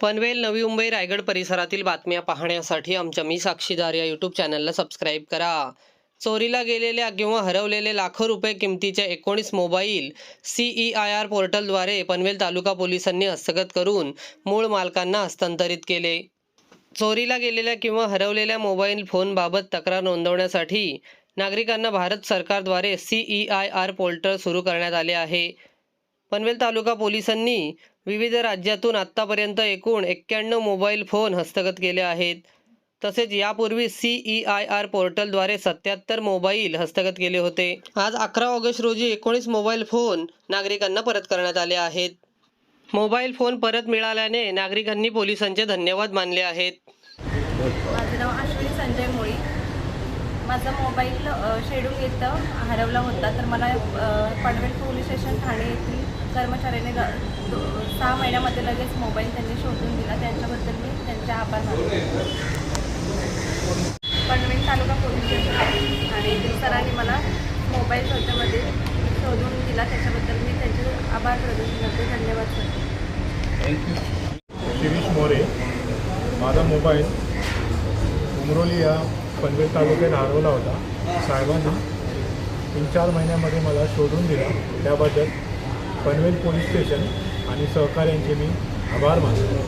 पनवेल नवी मुंबई रायगड परिसरातील बातम्या पाहण्यासाठी आमच्या मी साक्षीदार या यूट्यूब चॅनलला सबस्क्राईब करा. चोरीला गेलेल्या किंवा हरवलेले लाखो रुपये किमतीचे एकोणीस mobile C E I R पोर्टलद्वारे पनवेल तालुका पोलिसांनी हस्तगत करून मूळ मालकांना हस्तांतरित केले. चोरीला गेलेल्या किंवा हरवलेल्या मोबाईल फोनबाबत तक्रार नोंदवण्यासाठी नागरिकांना भारत सरकारद्वारे C E I R portal सुरू करण्यात आले आहे. पनवेल तालुका पोलिसांनी विविध राज्यातून आत्तापर्यंत एकूण एक्क्याण्णव मोबाईल फोन हस्तगत केले आहेत. तसेच यापूर्वी सी ई आय आर पोर्टलद्वारे सत्याहत्तर मोबाईल हस्तगत केले होते. आज अकरा ऑगस्ट रोजी एकोणीस मोबाईल फोन नागरिकांना परत करण्यात आले आहेत. मोबाईल फोन परत मिळाल्याने नागरिकांनी पोलिसांचे धन्यवाद मानले आहेत. माझं नाव अश्विनी संजय मोळी. माझा मोबाईल शेड्यूल इथं हरवला होता. तर मला पनवेल पोलीस स्टेशन ठाणे येथील कर्मचाऱ्याने सहा महिन्यामध्ये लगेच मोबाईल त्यांनी शोधून दिला. त्यांच्याबद्दल मी त्यांचे आभार मानते. पनवेल तालुका पोलीस स्टेशन आणि सरांनी मला मोबाईल शोधण्यामध्ये शोधून दिला. त्याच्याबद्दल मी त्यांचे आभार प्रदर्शन करते. धन्यवाद सर. शिरीष मोरे. माझा मोबाईल उमरोली या पनवेल तालुक्यात हरवला होता. साहेबांनी तीन चार महिन्यामध्ये मला शोधून दिला. त्याबद्दल पनवेल पोलीस स्टेशन आणि सहकाऱ्यांचे मी आभार मानतो.